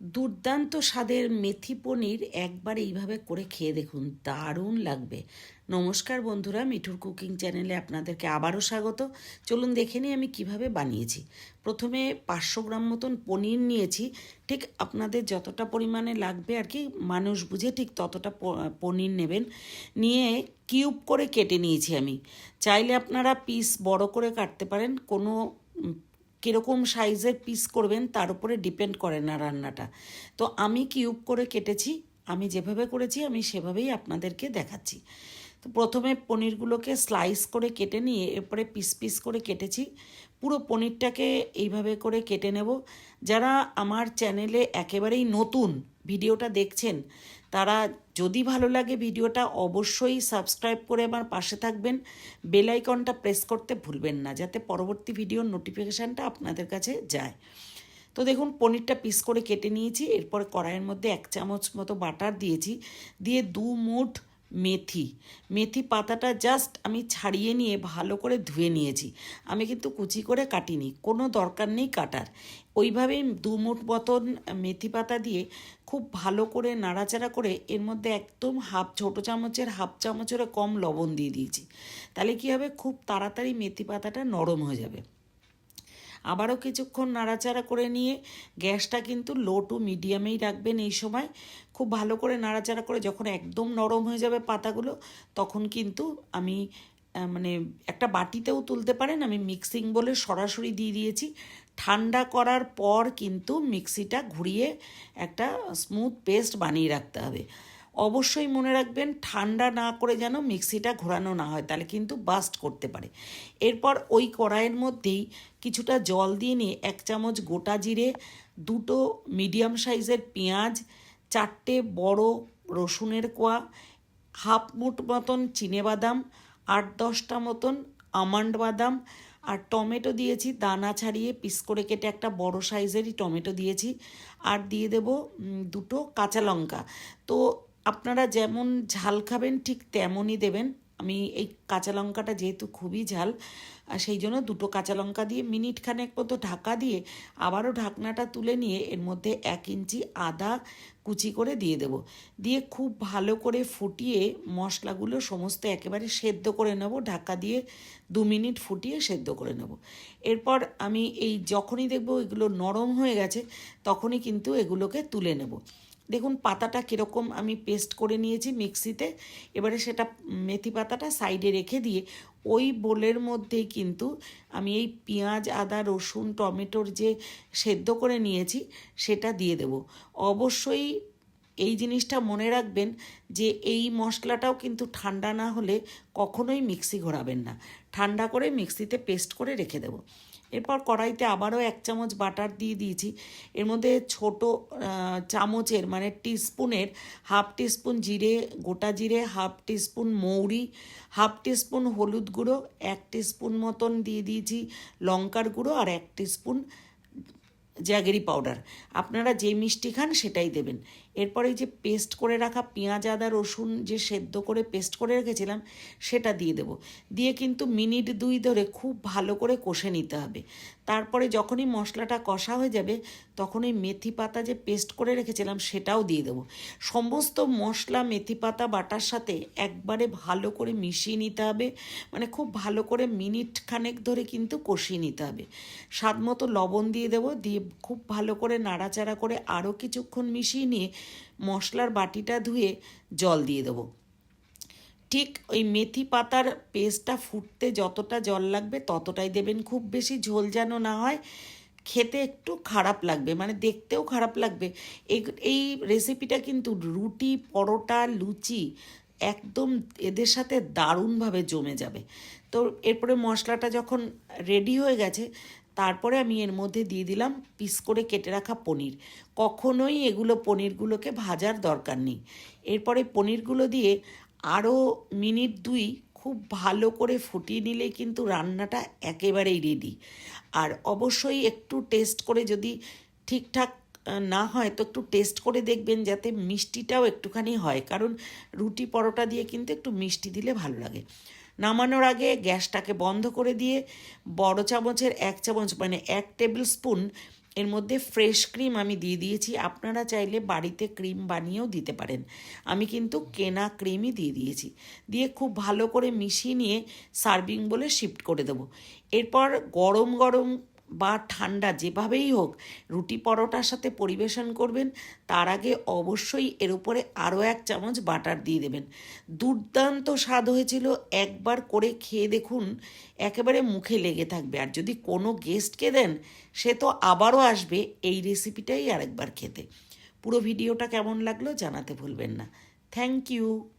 দুর্দান্ত স্বাদের মেথি পনির একবার এইভাবে করে খেয়ে দেখুন, দারুণ লাগবে। নমস্কার বন্ধুরা, মিঠুর কুকিং চ্যানেলে আপনাদেরকে আবারও স্বাগত। চলুন দেখে নিই আমি কীভাবে বানিয়েছি। প্রথমে পাঁচশো গ্রাম মতন পনির নিয়েছি। ঠিক আপনাদের যতটা পরিমাণে লাগবে আর কি, মানুষ বুঝে ঠিক ততটা পনির নেবেন। নিয়ে কিউব করে কেটে নিয়েছি আমি। চাইলে আপনারা পিস বড় করে কাটতে পারেন, কোনো কীরকম সাইজের পিস করবেন তার উপরে ডিপেন্ড করে না রান্নাটা। তো আমি কিউব করে কেটেছি, আমি যেভাবে করেছি আমি সেভাবেই আপনাদেরকে দেখাচ্ছি। তো প্রথমে পনিরগুলোকে স্লাইস করে কেটে নিয়ে এরপরে পিস পিস করে কেটেছি। পুরো পনিরটাকে এইভাবে করে কেটে নেব। যারা আমার চ্যানেলে একেবারেই নতুন, ভিডিওটা দেখছেন তারা যদি ভালো লাগে ভিডিওটা অবশ্যই সাবস্ক্রাইব করে আমার পাশে থাকবেন। বেল আইকনটা প্রেস করতে ভুলবেন না যাতে পরবর্তী ভিডিওর নোটিফিকেশানটা আপনাদের কাছে যায়। তো দেখুন, পনিরটা পিস করে কেটে নিয়েছি, এরপর কড়াইয়ের মধ্যে এক চামচ মতো বাটার দিয়েছি। দিয়ে দু মুঠ মেথি। মেথি পাতাটা জাস্ট আমি ছাড়িয়ে নিয়ে ভালো করে ধুয়ে নিয়েছি। আমি কিন্তু কুচি করে কাটিনি, কোনো দরকার নেই কাটার। ওইভাবেই দু মুঠ মতন মেথি পাতা দিয়ে খুব ভালো করে নাড়াচাড়া করে এর মধ্যে একদম হাফ, ছোটো চামচের হাফ চামচেরও কম লবণ দিয়ে দিয়েছি। তাহলে কী হবে? খুব তাড়াতাড়ি মেথি পাতাটা নরম হয়ে যাবে। আবারও কিছুক্ষণ নাড়াচাড়া করে নিয়ে গ্যাসটা কিন্তু লো টু মিডিয়ামেই রাখবেন এই সময়। খুব ভালো করে নাড়াচাড়া করে যখন একদম নরম হয়ে যাবে পাতাগুলো, তখন কিন্তু আমি মানে একটা বাটিতেও তুলতে পারেন। আমি মিক্সিং বলে সরাসরি দিয়ে দিয়েছি। ঠান্ডা করার পর কিন্তু মিক্সিটা ঘুরিয়ে একটা স্মুথ পেস্ট বানিয়ে রাখতে হবে। অবশ্যই মনে রাখবেন, ঠান্ডা না করে যেন মিক্সিটা ঘোরানো না হয়, তাহলে কিন্তু বাস্ট করতে পারে। এরপর ওই কড়াইয়ের মধ্যেই কিছুটা জল দিয়ে নিয়ে এক চামচ গোটা জিরে, দুটো মিডিয়াম সাইজের পেঁয়াজ, চারটে বড় রসুনের কোয়া, হাফ মুঠ মতন চিনেবাদাম আট দশটা মতন আমন্ড বাদাম আর টমেটো দিয়েছি। দানা ছাড়িয়ে পিস করে কেটে একটা বড় সাইজেরই টমেটো দিয়েছি। আর দিয়ে দেব দুটো কাঁচা লঙ্কা। তো আপনারা যেমন ঝাল খাবেন ঠিক তেমনই দেবেন। আমি এই কাঁচা লঙ্কাটা যেহেতু খুবই ঝাল, আর সেই জন্য দুটো কাঁচা লঙ্কা দিয়ে মিনিট খানেক মতো ঢাকা দিয়ে আবারও ঢাকনাটা তুলে নিয়ে এর মধ্যে এক ইঞ্চি আদা কুচি করে দিয়ে দেব। দিয়ে খুব ভালো করে ফুটিয়ে মশলাগুলো সমস্ত একেবারে সেদ্ধ করে নেব, ঢাকা দিয়ে দু মিনিট ফুটিয়ে সেদ্ধ করে নেব। এরপর আমি এই যখনই দেখব এগুলো নরম হয়ে গেছে, তখনই কিন্তু এগুলোকে তুলে নেব। দেখুন, পাতাটা কীরকম আমি পেস্ট করে নিয়েছি মিক্সিতে। এবারে সেটা মেথি পাতাটা সাইডে রেখে দিয়ে ওই বোলের মধ্যেই কিন্তু আমি এই পেঁয়াজ, আদা, রসুন, টমেটোর যে সেদ্ধ করে নিয়েছি, সেটা দিয়ে দেব। অবশ্যই এই জিনিসটা মনে রাখবেন যে এই মশলাটাও কিন্তু ঠান্ডা না হলে কখনোই মিক্সি ঘোরাবেন না। ঠান্ডা করে মিক্সিতে পেস্ট করে রেখে দেবো। এরপর কড়াইতে আবারও এক চামচ বাটার দিয়ে দিয়েছি। এর মধ্যে ছোট চামচের মানে টিস্পুনের হাফ টিস্পুন জিরে, গোটা জিরে, হাফ টিস্পুন মৌরি, হাফ টিস্পুন হলুদ গুঁড়ো, এক টিস্পুন মতন দিয়ে দিয়েছি লঙ্কার গুঁড়ো আর এক টিস্পুন জ্যাগেরি পাউডার। আপনারা যে মিষ্টি খান সেটাই দেবেন। এরপরে এই যে পেস্ট করে রাখা পেঁয়াজ, আদা, রসুন যে সেদ্ধ করে পেস্ট করে রেখেছিলাম, সেটা দিয়ে দেব। দিয়ে কিন্তু মিনিট দুই ধরে খুব ভালো করে কষে নিতে হবে। তারপরে যখনই মশলাটা কষা হয়ে যাবে, তখন এই মেথি পাতা যে পেস্ট করে রেখেছিলাম, সেটাও দিয়ে দেবো। সমস্ত মশলা, মেথি পাতা, বাটার সাথে একবারে ভালো করে মিশিয়ে নিতে হবে। মানে খুব ভালো করে মিনিট খানেক ধরে কিন্তু কষিয়ে নিতে হবে। স্বাদ মতো লবণ দিয়ে দেবো। দিয়ে খুব ভালো করে নাড়াচাড়া করে আরও কিছুক্ষণ মিশিয়ে নিয়ে মশলার বাটিটা ধুয়ে জল দিয়ে দেবো। ঠিক ওই মেথি পাতার পেস্টটা ফুটতে যতটা জল লাগবে ততটাই দেবেন। খুব বেশি ঝোল যেন না হয়, খেতে একটু খারাপ লাগবে মানে দেখতেও খারাপ লাগবে। এই রেসিপিটা কিন্তু রুটি, পরোটা, লুচি একদম এদের সাথে দারুণভাবে জমে যাবে। তো এরপরে মশলাটা যখন রেডি হয়ে গেছে তারপরে আমি এর মধ্যে দিয়ে দিলাম পিস করে কেটে রাখা পনির। কখনোই এগুলো পনিরগুলোকে ভাজার দরকার নেই। এরপরে পনিরগুলো দিয়ে আরও মিনিট দুই খুব ভালো করে ফুটিয়ে নিলে কিন্তু রান্নাটা একেবারেই রেডি আর অবশ্যই একটু টেস্ট করে যদি ঠিকঠাক না হয় তো একটু টেস্ট করে দেখবেন যাতে মিষ্টিটাও একটুখানি হয়। কারণ রুটি পরোটা দিয়ে কিন্তু একটু মিষ্টি দিলে ভালো লাগে। নামানোর আগে গ্যাসটাকে বন্ধ করে দিয়ে বড় চামচের এক চামচ মানে এক টেবিল স্পুন এর মধ্যে ফ্রেশ ক্রিম আমি দিয়ে দিয়েছি। আপনারা চাইলে বাড়িতে ক্রিম বানিয়েও দিতে পারেন। আমি কিন্তু কেনা ক্রিমই দিয়ে দিয়েছি। দিয়ে খুব ভালো করে মিশিয়ে নিয়ে সার্ভিং বলে শিফট করে দেবো। এরপর গরম গরম বা ঠান্ডা যেভাবেই হোক, রুটি পরোটার সাথে পরিবেশন করবেন। তার আগে অবশ্যই এর উপরে আরও এক চামচ বাটার দিয়ে দেবেন। দুর্দান্ত স্বাদ হয়েছিল। একবার করে খেয়ে দেখুন, একেবারে মুখে লেগে থাকবে। আর যদি কোনো গেস্টকে দেন, সে তো আবারও আসবে এই রেসিপিটাই আরেকবার খেতে। পুরো ভিডিওটা কেমন লাগল জানাতে ভুলবেন না। Thank you.